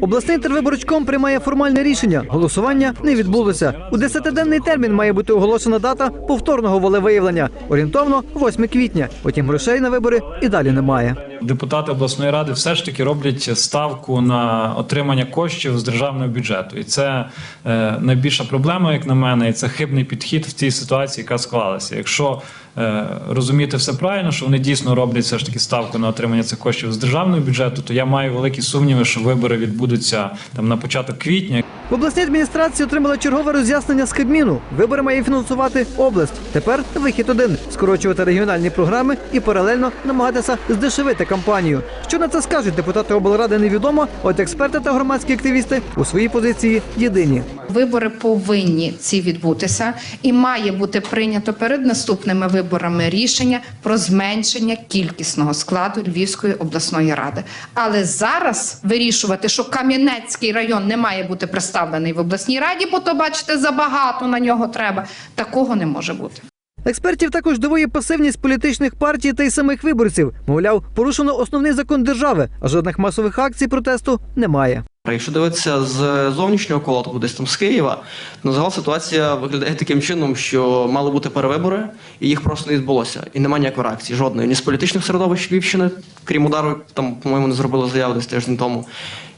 Обласний тервиборчком приймає формальне рішення. Голосування не відбулося. У десятиденний термін має бути оголошена дата повторного волевиявлення. Орієнтовно 8 квітня. Потім грошей на вибори і далі немає. Депутати обласної ради все ж таки роблять ставку на отримання коштів з державного бюджету, і це е, найбільша проблема, як на мене, і це хибний підхід в цій ситуації, яка склалася. Якщо е, розуміти все правильно, що вони дійсно роблять все ж таки ставку на отримання цих коштів з державного бюджету, то я маю великі сумніви, що вибори відбудуться там на початок квітня. В обласній адміністрації отримали чергове роз'яснення з Кабміну. Вибори має фінансувати область. Тепер вихід один скорочувати регіональні програми і паралельно намагатися здешевити кампанію. Що на це скажуть депутати облради, невідомо. От експерти та громадські активісти у своїй позиції єдині. Вибори повинні ці відбутися, і має бути прийнято перед наступними виборами рішення про зменшення кількісного складу Львівської обласної ради. Але зараз вирішувати, що Кам'янецький район не має бути представлений в обласній раді, бо то бачите, забагато на нього треба. Такого не може бути. Експертів також дивує пасивність політичних партій та й самих виборців. Мовляв, порушено основний закон держави, а жодних масових акцій протесту немає. Якщо дивитися з зовнішнього кола, тобто десь там з Києва, то загал ситуація виглядає таким чином, що мали бути перевибори, і їх просто не відбулося. І немає ніякої реакції, жодної. Ні з політичних середовищ Львівщини, крім удару, там, по-моєму, не зробили заяву десь тиждень тому.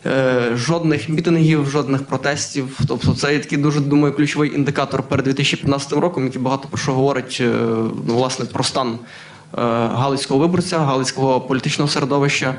Е, жодних мітингів, жодних протестів. Тобто це є такий дуже думаю ключовий індикатор перед 2015 роком, який багато про що говорить е, ну, власне про стан галицького виборця, галицького політичного середовища.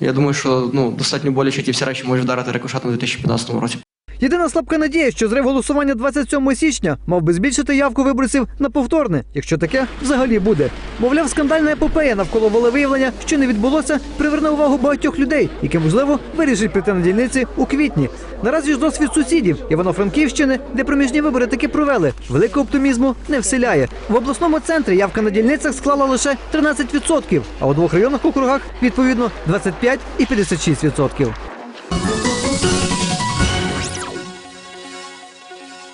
Я думаю, що ну достатньо боляче ті всі речі можуть вдарити рикошетом у 2015 році. Єдина слабка надія, що зрив голосування 27 січня мав би збільшити явку виборців на повторне, якщо таке взагалі буде. Мовляв, скандальна епопея навколо волевиявлення, що не відбулося, приверне увагу багатьох людей, які можливо вирішать прийти на дільниці у квітні. Наразі ж досвід сусідів Івано-Франківщини, де проміжні вибори таки провели, великого оптимізму не вселяє. В обласному центрі явка на дільницях склала лише 13%, а у двох районних округах відповідно 25 і 56%.